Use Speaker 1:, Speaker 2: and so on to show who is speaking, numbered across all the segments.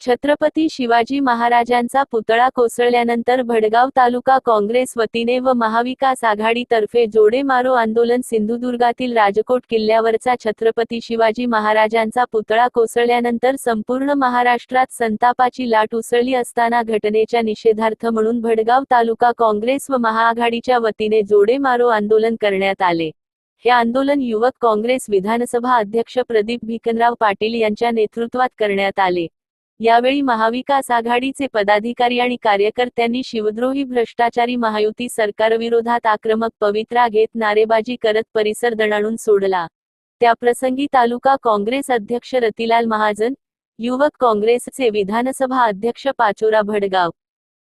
Speaker 1: छत्रपती शिवाजी महाराजांचा पुतळा कोसळल्यानंतर भडगाव तालुका काँग्रेस वतीने व महाविकास आघाडीतर्फे जोडेमारो जोडे मारो आंदोलन सिंधुदुर्गातील राजकोट किल्ल्यावरचा छत्रपती शिवाजी महाराजांचा पुतळा कोसळल्यानंतर संपूर्ण महाराष्ट्रात संतापाची लाट उसळली असताना घटनेच्या निषेधार्थ म्हणून भडगाव तालुका काँग्रेस व महाआघाडीच्या वतीने जोडे मारो आंदोलन करण्यात आले. हे आंदोलन युवक काँग्रेस विधानसभा अध्यक्ष प्रदीप भिकनराव पाटील यांच्या नेतृत्वात करण्यात आले. यावेळी महाविकास आघाडीचे पदाधिकारी आणि कार्यकर्त्यांनी शिवद्रोही भ्रष्टाचारी महायुती सरकारविरोधात आक्रमक पवित्रा घेत नारेबाजी करत परिसर दणाणून सोडला. त्याप्रसंगी तालुका काँग्रेस अध्यक्ष रतिलाल महाजन युवक काँग्रेसचे विधानसभा अध्यक्ष पाचोरा भडगाव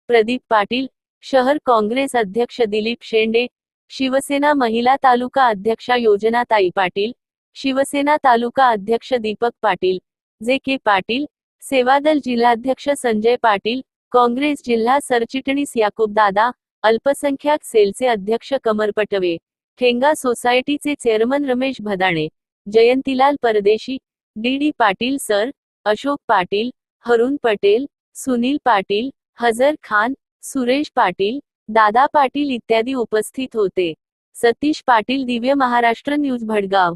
Speaker 1: प्रदीप पाटील शहर काँग्रेस अध्यक्ष दिलीप शेंडे शिवसेना महिला तालुका अध्यक्षा योजनाताई पाटील शिवसेना तालुका अध्यक्ष दीपक पाटील जे के पाटील सेवादल जिल्हाध्यक्ष संजय पाटील काँग्रेस जिल्हा सरचिटणीस याकूब दादा अल्पसंख्याक सेलचे अध्यक्ष कमर पटवे ठेंगा सोसायटीचे chairman Ramesh Bhadane Jayantilal Pardeshi D D Patil sir Ashok Patil Harun Patel Sunil Patil हजर खान सुरेश पाटील दादा पाटील इत्यादी उपस्थित होते. सतीश पाटील दिव्य महाराष्ट्र न्यूज भडगाव.